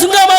순간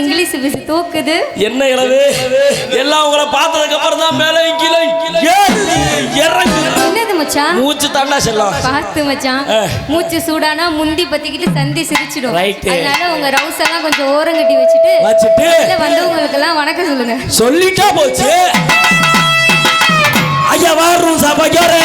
English பேசி தோக்குது. என்ன இளவு? எல்லாம் உங்களை பார்த்ததுக்கு அப்புறம் தான் மேலே கீழே என்னது மச்சான் மூச்சு தாண்டா செல்லம். பார்த்து மச்சான். மூச்சு சூடானா முந்தி பத்திக்கிட்டு சந்தி சிரிச்சிடும். Right. அதனால உங்க ரவுஸ் எல்லாம் கொஞ்சம் ஓரம் கட்டி வச்சுட்டு வச்சுட்டு வந்தவங்களுக்கு எல்லாம் வணக்கம் சொல்லுங்க. சொல்லிட்டா போச்சு. ஐயா வாரும் சபையோரே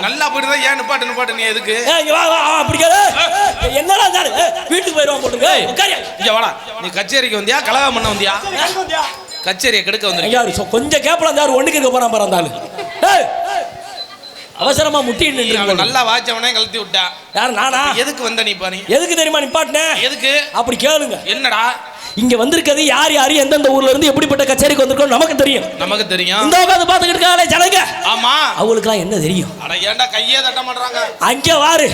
நல்லா போயிட்டு ஏன் நிப்பாட்டு நிப்பாட்டு நீ எதுக்கு? ஏய், இங்க வா, வா, அப்படி என்னடா ஏய், வீட்டுக்கு போயிருவான் போட்டுங்க. இங்க வாடா. நீ கச்சேரிக்கு வந்தியா? கலகம் பண்ண வந்தியா? கச்சேரியை கெடுக்க சொ- கொஞ்சம் கேப்பல இருந்தாரு ஒண்ணுக்கு இருக்க போறான் பாரு அந்த ஆளு. ஏய், அவசரமா அவன் நின்று நல்லா வாச்சவனே கழட்டி விட்டா. யார் நானா? எதுக்கு வந்த நீ பாரு எதுக்கு தெரியுமா நிப்பாட்டினேன் எதுக்கு? அப்படி கேளுங்க. என்னடா? இங்க வந்திருக்கிறது யார் யார் எந்தெந்த ஊர்ல இருந்து எப்படிப்பட்ட கச்சேரிக்கு வந்திருக்கோம் நமக்கு தெரியும். நமக்கு தெரியும். இந்த உட்காந்து பாத்துக்கிட்டு இருக்காங்களே ஜனங்க. ஆமா. அவங்களுக்குலாம் என்ன தெரியும்? அட ஏன்டா கையே தட்ட மாட்டாங்க அங்க வாரு.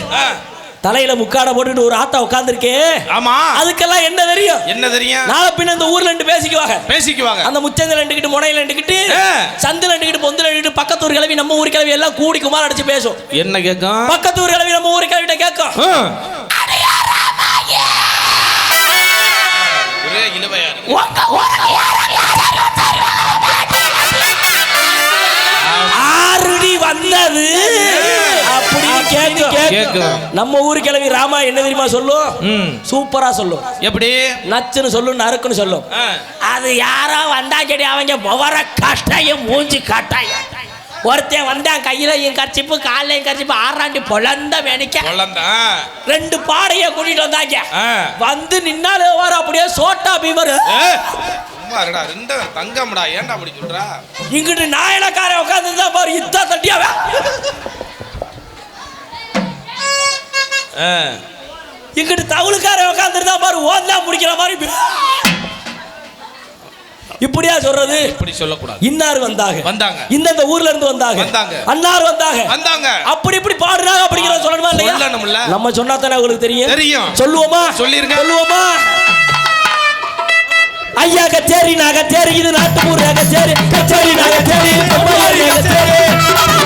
தலையில முக்காட போட்டுட்டு ஒரு ஆத்தா உட்கார்ந்துருக்கே. ஆமா. அதுக்கெல்லாம் என்ன தெரியும்? என்ன தெரியும்? நாளை பின்ன இந்த ஊர்ல ரெண்டு பேசிக்குவாங்க. பேசிக்குவாங்க. அந்த முச்சந்தில ரெண்டுக்கிட்டு முனையில ரெண்டுக்கிட்டு. சந்தில ரெண்டுக்கிட்டு பொந்தில ரெண்டுக்கிட்டு பக்கத்து ஊர் கிளவி நம்ம ஊர் கிளவி எல்லாம் கூடி குமார் அடிச்சு பேசும். என்ன கேட்கும் பக்கத்து ஊர் கிளவி நம்ம ஊர் கிளவிட்ட கேட்கும் ஆறுடி வந்தது. நம்ம ஊரு கிளவி ராமா என்ன தெரியுமா சொல்லும்? ம். சூப்பரா சொல்லும். எப்படி? நச்சுன்னு சொல்லும் நறுக்குன்னு சொல்லும். அது யாரோ வந்தா சரி அவங்க கட்டாயம் மூஞ்சி கட்டாயம் ஒருத்தன் வந்தான் கையில என் கர்ச்சிப்பு காலைல என் கர்ச்சிப்பு ஆறாண்டி பொழந்த குழந்தை ரெண்டு பாடைய கூட்டிட்டு வந்தாங்க. வந்து நின்னாலே வர அப்படியே சோட்டா பீவர் தங்கம்டா ஏன்டா அப்படி சொல்றா? இங்கிட்டு நாயனக்காரன் உட்காந்து தான் பாரு இத்தா தட்டியாவே இங்கிட்டு தவுளுக்காரன் உட்காந்துருந்தா பாரு ஓந்தா முடிக்கிற மாதிரி இப்படியா சொல்றது? இப்படி சொல்லக்கூடாது. இன்னார் வந்தாக வந்தாங்க. இந்தந்த ஊர்ல இருந்து வந்தாங்க. வந்தாங்க. அன்னார் வந்தாங்க. வந்தாங்க. அப்படி இப்படி பாடுறாங்க அப்படிங்கிறத சொல்லணுமா இல்லையா. நம்ம சொன்னா தானே உங்களுக்கு தெரியும். தெரியும். சொல்லுவோமா? சொல்லிருங்க. சொல்லுவோமா? ஐயா கச்சேரி கச்சேரி இது நாட்டுப்பூர் கச்சேரி. கச்சேரி கச்சேரி கச்சேரி கச்சேரி.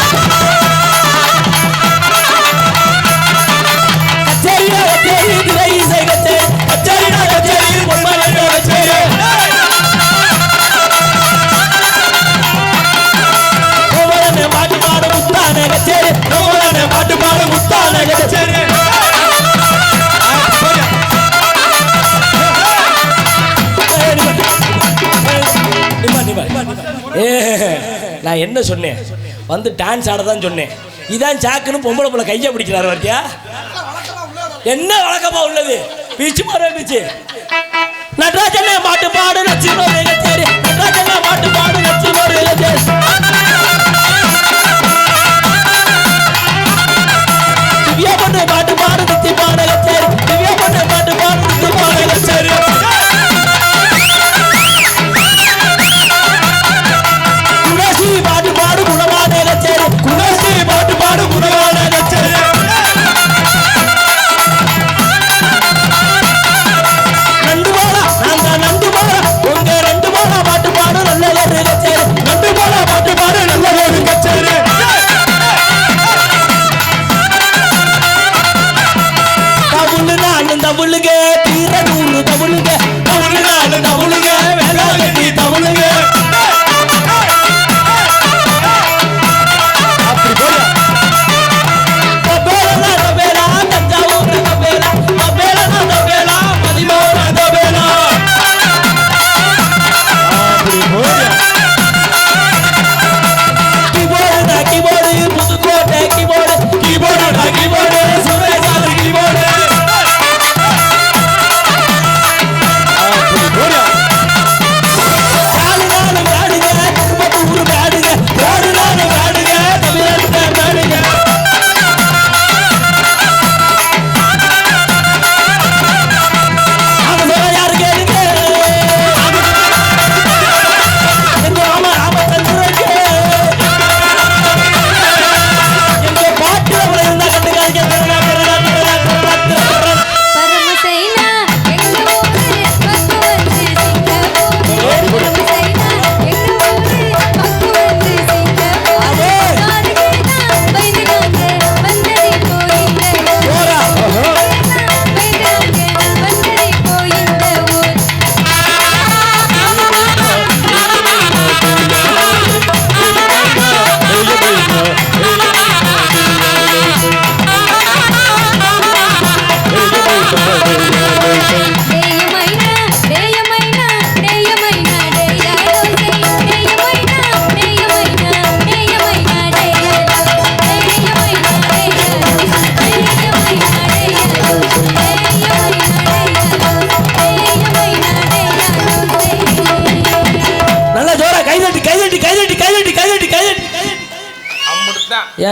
நான் என்ன சொன்னேன்? வந்து டான்ஸ் ஆட தான் சொன்னேன். இதான் சாக்குன்னு பொம்பளை பிள்ளை கையை பிடிக்கிறாரு பார்த்தியா என்ன வழக்கமா உள்ளது? பீச்சு மாற பீச்சு நடராஜனே பாட்டு பாடு நச்சு கச்சேரி. நடராஜனே பாட்டு பாடு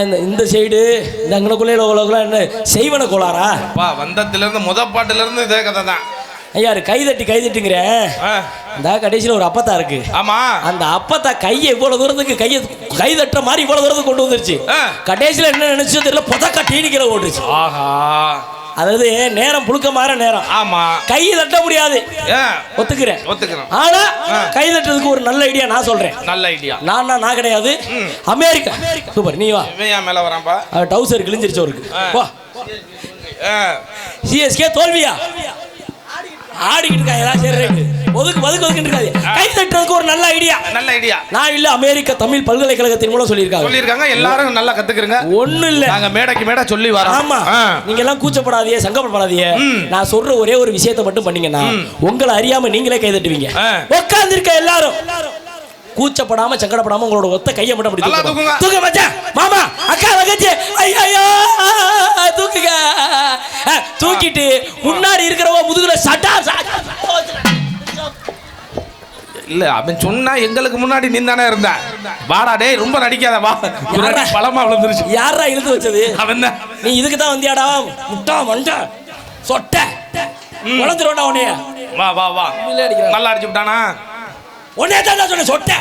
இந்த இந்த சைடு இந்த அங்கனக்குள்ளே உலகம் என்ன? செய்வன கோளாரா பா வந்ததுல இருந்து முத பாட்டுல இருந்து இதே கதை தான். ஐயா கைதட்டி கைதட்டிங்கிறேன் ஆ, இந்த கடைசியில் ஒரு அப்பத்தா இருக்கு. ஆமா. அந்த அப்பத்தா கையை இவ்வளவு தூரத்துக்கு கையை கை தட்டுற மாதிரி இவ்வளவு தூரத்துக்கு கொண்டு வந்துருச்சு. கடைசியில் என்ன நினைச்சோ தெரியல புதக்கா டீனிக்கிற ஓட்டுச்சு ஆஹா. அதாவது நேரம் புழுக்க மாற நேரம். ஆமா. கை தட்ட முடியாது. ஒத்துக்கிறேன். ஒத்துக்கிறோம். ஆனா கை தட்டுறதுக்கு ஒரு நல்ல ஐடியா நான் சொல்றேன். நல்ல ஐடியா நான் நான் கிடையாது. அமெரிக்கா. சூப்பர் நீ வா. மேல வரான்பா டவுசர் கிழிஞ்சிருச்சு அவருக்கு. வா. சிஎஸ்கே தோல்வியா? ஆடிக்கிட்டு இருக்கா ஏதாவது சரி ரைட்டு. ஒதுக்கு ஒதுக்கு ஒதுக்கு இருக்காது கை தட்டுறதுக்கு ஒரு நல்ல ஐடியா நல்ல ஐடியா நான் இல்ல அமெரிக்க தமிழ் பல்கலைக்கழகத்தின் மூலம் சொல்லியிருக்காங்க. சொல்லியிருக்காங்க. எல்லாரும் நல்லா கத்துக்கிறங்க ஒண்ணு இல்ல. நாங்க மேடைக்கு மேடை சொல்லி வரோம். ஆமா. நீங்க எல்லாம் கூச்சப்படாதீங்க சங்கப்படாதீங்க நான் சொல்ற ஒரே ஒரு விஷயத்தை மட்டும் பண்ணீங்கன்னா உங்களை அறியாம நீங்களே கை தட்டுவீங்க. உட்கார்ந்து இருக்க எல்லாரும். கூச்சப்படாம சங்கடப்படாம உங்களோட ஒத்த கையை மட்டும் அப்படி. தூக்கு மச்சான். மாமா அக்கா தங்கச்சி ஐயோ தூக்குங்க. தூக்கிட்டு முன்னாடி இருக்கிறவங்க முதுகுல சட்டா சட்டா, இல்ல அவன் சொன்னா எங்களுக்கு முன்னாடி நீ தானே இருந்த. வாடா டேய் ரொம்ப நடிக்காத வா? பழமா விழுந்துருச்சு. யாரா இழுத்து வச்சது? அவன் தான் நீ இதுக்கு தான் வந்தியாடா? முட்டா மண்டா சொட்ட. வளர்ந்துருவோண்டா உன்னைய. வா வா வா. நல்லா அடிச்சு விட்டானா? உன்னைய தான் நான் சொன்னேன் சொட்ட.